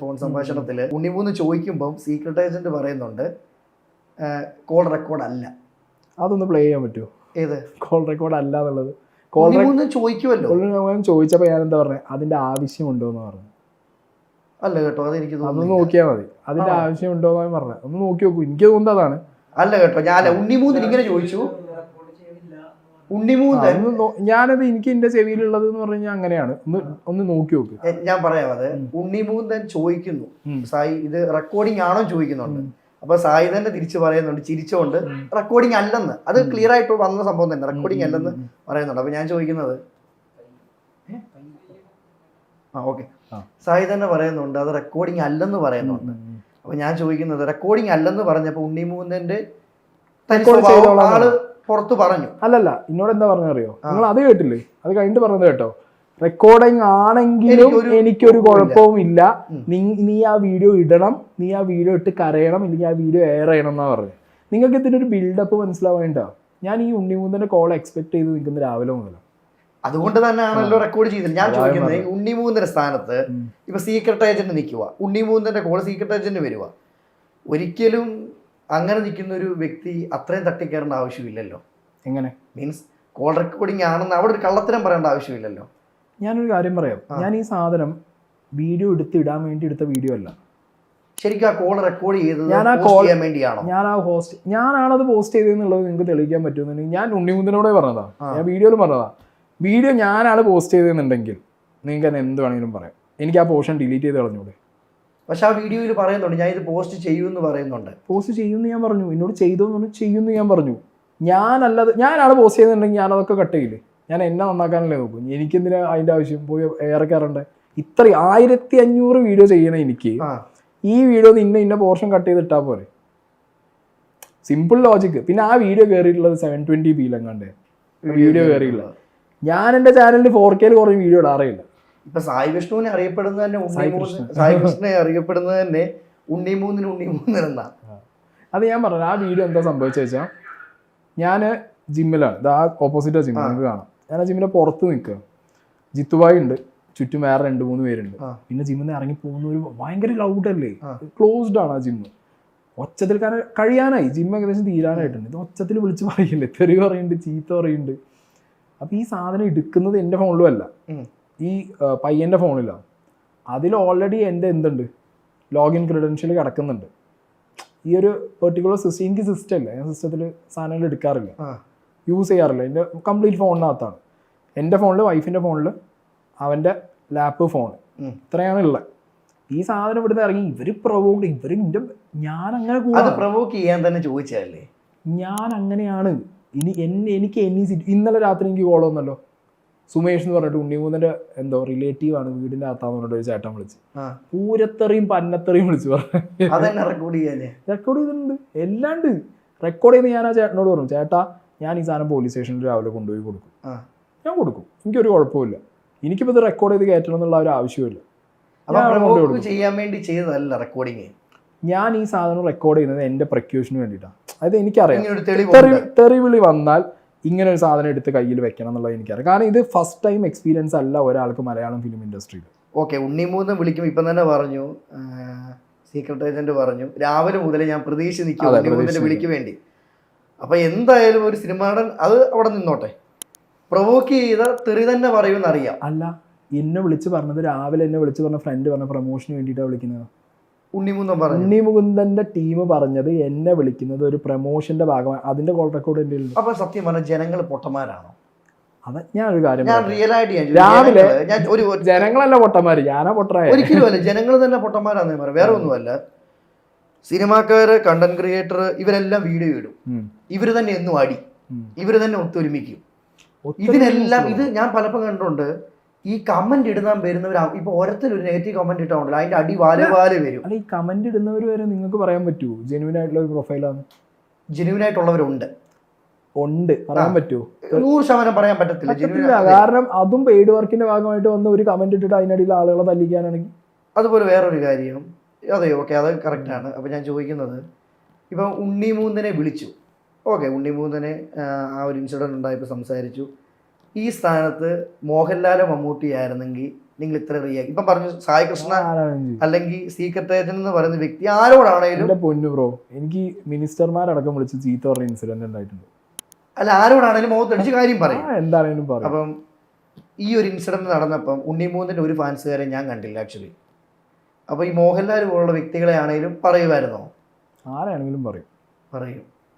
Phone സംഭാഷണത്തിൽ ഉണ്ണിമൂന്ന് ചോദിക്കുമ്പം secret agent പറയുന്നുണ്ട് കോൾ റെക്കോർഡ് അല്ല. അതൊന്ന് പ്ലേ ചെയ്യാൻ പറ്റുമോ ഏത്? കോൾ റെക്കോർഡ് അല്ല എന്നുള്ളത്. കോൾ ചോദിക്കുമല്ലോ ചോദിച്ചപ്പോൾ ഞാൻ എന്താ പറഞ്ഞത് അതിന്റെ ആവശ്യമുണ്ടോ എന്ന് പറഞ്ഞു. അല്ല കേട്ടോ അത് എനിക്ക് അതൊന്ന് തോന്നുന്നു നോക്കിയാൽ മതി. അതിന്റെ ആവശ്യമുണ്ടോ എന്ന് പറഞ്ഞത് ഒന്ന് നോക്കി നോക്കൂ. എനിക്ക് തോന്നുന്നത് അതാണ്. അല്ല കേട്ടോ ഞാൻ ഉണ്ണിമൂന്നിൽ ഇങ്ങനെ ചോദിച്ചു. ഉണ്ണിമൂന്നൻ അതൊന്ന് നോ- ഞാനത് എനിക്ക് എന്റെ ചെവിയിലുള്ളത് എന്ന് പറഞ്ഞു കഴിഞ്ഞാൽ അങ്ങനെയാണ്. ഒന്ന് ഒന്ന് നോക്കി നോക്ക്. ഞാൻ പറയാം അത്. ഉണ്ണിമൂന്തൻ ചോദിക്കുന്നു. സായി ഇത് റെക്കോർഡിംഗ് ആണോ ചോദിക്കുന്നുണ്ട്. അപ്പൊ സായി തന്നെ തിരിച്ചു പറയുന്നുണ്ട് ചിരിച്ചോണ്ട് റെക്കോർഡിംഗ് അല്ലെന്ന്. അത് ക്ലിയർ ആയിട്ട് വന്ന സംഭവം തന്നെ. റെക്കോർഡിംഗ് അല്ലെന്ന് പറയുന്നുണ്ട്. അപ്പൊ ഞാൻ ചോദിക്കുന്നത് ആ ഓക്കെ സായി തന്നെ പറയുന്നുണ്ട് അത് റെക്കോർഡിംഗ് അല്ലെന്ന് പറയുന്നുണ്ട്. അപ്പൊ ഞാൻ ചോദിക്കുന്നത് റെക്കോർഡിംഗ് അല്ലെന്ന് പറഞ്ഞപ്പോ ഉണ്ണിമൂന്നന്റെ ആൾ പുറത്ത് പറഞ്ഞു. അല്ലല്ല എന്നോട് എന്താ പറഞ്ഞറിയോ നിങ്ങൾ അത് കേട്ടില്ലേ? അത് കഴിഞ്ഞിട്ട് പറഞ്ഞത് കേട്ടോ. റെക്കോർഡിംഗ് ആണെങ്കിലും എനിക്കൊരു. കുഴപ്പവും ഇല്ല. നീ- നീ ആ വീഡിയോ ഇടണം നീ ആ വീഡിയോ ഇട്ട് കരയണം ഇല്ലെങ്കിൽ ആ വീഡിയോ എയർ ചെയ്യണം എന്നാ പറഞ്ഞു. നിങ്ങൾക്ക് ഇതിനൊരു ബിൽഡപ്പ് മനസ്സിലാവേണ്ട ഞാൻ ഈ ഉണ്ണിമൂന്നിന്റെ കോൾ എക്സ്പെക്ട് ചെയ്ത് നിൽക്കുന്ന രാവിലെ മുതൽ. അതുകൊണ്ട് തന്നെയാണല്ലോ റെക്കോർഡ് ചെയ്തത്. ഞാൻ ചോദിക്കുന്നത്. ഉണ്ണിമൂന്നിന്റെ സ്ഥാനത്ത് ഇപ്പൊ സീക്രട്ട് ഏജന്റ് നിൽക്കുക ഉണ്ണിമൂന്നിന്റെ കോൾ സീക്രട്ട് ഏജന്റ് വരിക ഒരിക്കലും അങ്ങനെ നിൽക്കുന്ന ഒരു വ്യക്തി അത്രയും തട്ടിക്കയറേണ്ട ആവശ്യമില്ലല്ലോ. എങ്ങനെ? മീൻസ് കോൾ റെക്കോർഡിംഗ് ആണെന്ന് അവിടെ ഒരു കള്ളത്തരം പറയേണ്ട ആവശ്യമില്ലല്ലോ. ഞാനൊരു കാര്യം പറയാം. ഞാൻ ഈ സാധനം വീഡിയോ എടുത്ത് ഇടാൻ വേണ്ടി എടുത്ത വീഡിയോ അല്ല. ശരിക്കും ആ കോൾ റെക്കോർഡ് ചെയ്തത് ഞാൻ ആ കോൾ ചെയ്യാൻ വേണ്ടിയാണോ? ഞാൻ ആ ഹോസ്റ്റ് ഞാനാണത് പോസ്റ്റ് ചെയ്തതെന്നുള്ളത് നിങ്ങൾക്ക് തെളിയിക്കാൻ പറ്റുമെന്നുണ്ടെങ്കിൽ ഞാൻ ഉണ്ണിമുന്തിനോടെ പറഞ്ഞതാ. ഞാൻ വീഡിയോയിൽ പറഞ്ഞതാ. വീഡിയോ ഞാനാണ് പോസ്റ്റ് ചെയ്തതെന്നുണ്ടെങ്കിൽ നിങ്ങൾക്ക് എന്നെ എന്ത് വേണമെങ്കിലും പറയാം. എനിക്ക് ആ പോർഷൻ ഡിലീറ്റ് ചെയ്ത് കളഞ്ഞൂടെ പക്ഷെ ആ വീഡിയോയിൽ പറയുന്നുണ്ട് ഞാൻ ഇത് പോസ്റ്റ് ചെയ്യുമെന്ന് പറയുന്നുണ്ട്. പോസ്റ്റ് ചെയ്യുമെന്ന് ഞാൻ പറഞ്ഞു. എന്നോട് ചെയ്തു എന്ന് പറഞ്ഞു ചെയ്യുമെന്ന് ഞാൻ പറഞ്ഞു. ഞാനല്ലത് ഞാനാണ് പോസ്റ്റ് ചെയ്യുന്നുണ്ടെങ്കിൽ ഞാൻ അതൊക്കെ കട്ട് ചെയ്യില്ലേ? ഞാൻ എന്നെ നന്നാക്കാനല്ലേ നോക്കും. എനിക്കെന്തിനാ അതിന്റെ ആവശ്യം? പോയി ഏറെ കയറണ്ടേ ഇത്ര ആയിരത്തി അഞ്ഞൂറ് വീഡിയോ ചെയ്യണ എനിക്ക്. ഈ വീഡിയോ ഇന്ന ഇന്ന പോർഷൻ കട്ട് ചെയ്ത് ഇട്ടാ പോരെ. സിമ്പിൾ ലോജിക്ക് പിന്നെ ആ വീഡിയോ കയറിയിട്ടുള്ളത് സെവൻ ട്വന്റി ബിയിലെങ്ങാണ്ട് വീഡിയോ കയറിയില്ല. ഞാൻ എന്റെ ചാനലിൽ ഫോർ കെയിൽ കുറഞ്ഞ വീഡിയോ ഇടാറേയില്ല ഇപ്പൊ സായി വിഷ്ണുവിനെ അറിയപ്പെടുന്നത് തന്നെ സായ് ഉണ്ണിമൂന്ന് കൃഷ്ണൻ. സായി കൃഷ്ണനെ അറിയപ്പെടുന്നത് തന്നെ ഉണ്ണിമൂന്നിന് ഉണ്ണിമൂന്നിന് എന്നാ അത് ഞാൻ പറഞ്ഞു ആ വീഡിയോ എന്താ സംഭവിച്ചു വെച്ചാൽ ഞാൻ ജിമ്മിലാണ്. ഇത് ആ ഓപ്പോസിറ്റ് ജിമ്മിൽ നമുക്ക് കാണാം. ഞാൻ ആ ജിമ്മിലെ പുറത്ത് നിൽക്കുക ജിത്തുബായി ഉണ്ട്. ചുറ്റും വേറെ രണ്ട് മൂന്ന് പേരുണ്ട്. പിന്നെ ജിമ്മിൽ നിന്ന് ഇറങ്ങി പോകുന്ന ഒരു ഭയങ്കര ലൗഡല്ലേ അല്ലേ? ക്ലോസ്ഡ് ആണ് ആ ജിമ്മ്. ഒച്ചത്തിൽ കാരണം കഴിയാനായി. ജിമ്മ് ഏകദേശം തീരാനായിട്ടുണ്ട്. ഇത് ഒച്ചത്തിൽ വിളിച്ച് പറയില്ലേ? തെറി പറയുന്നുണ്ട് ചീത്ത പറയുന്നുണ്ട്. അപ്പോൾ ഈ സാധനം എടുക്കുന്നത് എന്റെ ഫോണിലും അല്ല. ഈ പയ്യന്റെ ഫോണിലാണ് അതിൽ ഓൾറെഡി എന്റെ എന്തുണ്ട്? ലോഗിൻ ക്രെഡൻഷ്യൽ കിടക്കുന്നുണ്ട്. ഈ ഒരു പെർട്ടിക്കുലർ സിസ്റ്റം എനിക്ക് സിസ്റ്റം ഇല്ല. ഞാൻ സിസ്റ്റത്തിൽ സാധനങ്ങൾ എടുക്കാറില്ല. യൂസ് ചെയ്യാറില്ല. എന്റെ കംപ്ലീറ്റ് ഫോണിനകത്താണ് എന്റെ ഫോണിൽ വൈഫിന്റെ ഫോണിൽ അവന്റെ ലാപ്പ് ഫോൺ. ഇത്രയാണ് ഉള്ളത് ഈ സാധനം ഇവിടുന്ന് ഇറങ്ങി. ഇവർ പ്രവോക്ക് ഇവർ ഞാൻ അങ്ങനെ പ്രൊവോക്ക് ചെയ്യാൻ തന്നെ ചോദിച്ചാലേ ഞാൻ അങ്ങനെയാണ് ഇനി എന്നെ എനിക്ക് എനി സിറ്റി ഇന്നലെ രാത്രി എനിക്ക് കോൾ വന്നല്ലോ. സുമേഷ് എന്ന് പറഞ്ഞിട്ട് ഉണ്ണിമൂന്നിന്റെ എന്തോ റിലേറ്റീവ് ആണ് വീടിന്റെ അകത്താന്ന് പറഞ്ഞിട്ട് ഒരു ചേട്ടൻ വിളിച്ച്. പൂരത്തെറിയും പന്നത്തെറിയും വിളിച്ചു പറഞ്ഞു. റെക്കോർഡ് റെക്കോർഡ് ചെയ്തിട്ടുണ്ട്. എല്ലാണ്ട്. റെക്കോർഡ് ചെയ്ത് ഞാൻ ആ ചേട്ടനോട് പറഞ്ഞു ചേട്ടാ ഞാൻ ഈ സാധനം പോലീസ് സ്റ്റേഷനിൽ രാവിലെ കൊണ്ടുപോയി കൊടുക്കും. ഞാൻ കൊടുക്കും. എനിക്കൊരു കുഴപ്പമില്ല. എനിക്കിപ്പോൾ ഇത് റെക്കോർഡ് ചെയ്ത് കയറ്റണം എന്നുള്ള ഒരു ആവശ്യമില്ല ചെയ്യാൻ വേണ്ടി ചെയ്തതല്ല റെക്കോർഡിങ് ഞാൻ ഈ സാധനം റെക്കോർഡ് ചെയ്യുന്നത് എന്റെ പ്രക്യൂഷന് വേണ്ടിയിട്ടാണ്. അതായത് എനിക്കറിയാം. തെറിവിളി വന്നാൽ ഇങ്ങനെ ഒരു സാധനം എടുത്ത് കയ്യിൽ വെക്കണം എന്നുള്ളത് എനിക്കറിയാം. കാരണം ഇത് ഫസ്റ്റ് ടൈം എക്സ്പീരിയൻസ് അല്ല ഒരാൾക്ക് മലയാളം ഫിലിം ഇൻഡസ്ട്രിയിൽ ഓക്കെ ഉണ്ണിമൂന്ന് വിളിക്കും. ഇപ്പം തന്നെ പറഞ്ഞു. സീക്രട്ട് ഏജന്റ് പറഞ്ഞു. രാവിലെ മുതലേ ഞാൻ പ്രതീക്ഷ നിൽക്കും അതെ, ഉണ്ണിമൂന്നിന്റെ വിളിക്ക് വേണ്ടി. അപ്പൊ എന്തായാലും ഒരു സിനിമാടൻ അത് അവിടെ നിന്നോട്ടെ. പ്രൊവോക്ക് ചെയ്ത തെറി തന്നെ പറയുമെന്ന് അറിയാം അല്ല എന്നെ വിളിച്ച് പറഞ്ഞത് രാവിലെ എന്നെ വിളിച്ച് പറഞ്ഞ ഫ്രണ്ട് പറഞ്ഞ പ്രൊമോഷന് വേണ്ടിയിട്ടാണ് വിളിക്കുന്നത്. ഉണ്ണിമൂന്നൻ പറഞ്ഞു ഉണ്ണി മുകുന്ദന്റെ ടീം പറഞ്ഞത് എന്നെ വിളിക്കുന്നത് ഒരു പ്രൊമോഷന്റെ ഭാഗമായി അതിന്റെ കോൾ റെക്കോർഡ് എന്റെ കയ്യിലുണ്ട്. അപ്പൊ സത്യം പറഞ്ഞ ജനങ്ങൾ പൊട്ടന്മാരാണോ? അത് ഞാൻ ഒരു കാര്യം ഞാൻ പറയാം. റിയൽ ആയിട്ട് ഞാൻ രാവിലെ ജനങ്ങളല്ല പൊട്ടന്മാര് ഞാനാ പൊട്ടറായ ഒരിക്കലും ജനങ്ങൾ തന്നെ പൊട്ടന്മാരാന്ന് പറയാം. വേറെ ഒന്നുമല്ല. സിനിമാക്കാര് കണ്ടന്റ് ക്രിയേറ്റർ ഇവരെല്ലാം വീഡിയോ ഇടും. ഇവർ തന്നെ എന്നും അടി. ഇവർ തന്നെ ഒത്തൊരുമിക്കും. ഇതിനെല്ലാം ഇത് ഞാൻ പലപ്പോഴും കണ്ടിട്ടുണ്ട്. ഈ കമന്റ് ഇടുന്ന വരുന്നവർ ഇപ്പൊ ഓരോരുത്തർ ഒരു നെഗറ്റീവ് കമന്റ് ഇട്ടാണല്ലോ അതിന്റെ അടി വാൽ വാൽ വരും. അല്ല ഈ കമന്റ് ഇടുന്നവർ വരെ നിങ്ങൾക്ക് പറയാൻ പറ്റുമോ ജെനുവിൻ ആയിട്ടുള്ള ഒരു പ്രൊഫൈലാണ് ജെനുവിൻ ആയിട്ടുള്ളവരുണ്ട് ഉണ്ട്. പറയാൻ പറ്റുമോ നൂറ് ശതമാനം പറയാൻ പറ്റത്തില്ല. പറ്റത്തില്ല. കാരണം അതും പെയ്ഡ് വർക്കിന്റെ ഭാഗമായിട്ട് വന്ന് ഒരു കമന്റ് ഇട്ടിട്ട് അതിനടിയിൽ ആളുകളെ തല്ലിക്കാനാണെങ്കിൽ. അതുപോലെ വേറൊരു കാര്യം. അതെ ഓക്കെ അത് കറക്റ്റ് ആണ്. അപ്പൊ ഞാൻ ചോദിക്കുന്നത് ഇപ്പൊ ഉണ്ണിമൂന്നനെ വിളിച്ചു. ഓക്കെ ഉണ്ണിമൂന്നനെ ആ, ആ ഒരു ഇൻസിഡന്റ് ഉണ്ടായപ്പോൾ സംസാരിച്ചു. ഈ സ്ഥാനത്ത് മോഹൻലാലോ മമ്മൂട്ടി ആയിരുന്നെങ്കിൽ നിങ്ങൾ ഇത്ര റിയാക്ട് ഇപ്പം പറഞ്ഞു സായി കൃഷ്ണ അല്ലെങ്കിൽ സീക്രട്ട് ഏജന്റ് എന്ന് പറയുന്ന വ്യക്തി ആരോടാണേലും പൊന്നു ബ്രോ എനിക്ക് മിനിസ്റ്റർമാരടക്കം വിളിച്ച് ചീത്ത പറഞ്ഞ ഇൻസിഡന്റ് ഉണ്ടായിട്ടുണ്ട്. അല്ല ആരോടാണേലും മുഖത്തടിച്ച് കാര്യം പറയും. എന്താണെങ്കിലും പറയും. അപ്പം ഈ ഒരു ഇൻസിഡന്റ് നടന്നപ്പം ഉണ്ണിമൂന്നിന്റെ ഒരു ഫാൻസുകാരെ ഞാൻ കണ്ടില്ല ആക്ച്വലി അപ്പൊ ഈ മോഹൻലാൽ പോലുള്ള വ്യക്തികളെ ആണെങ്കിലും പറയുമായിരുന്നോ? ആരാണെങ്കിലും പറയും. പറയും.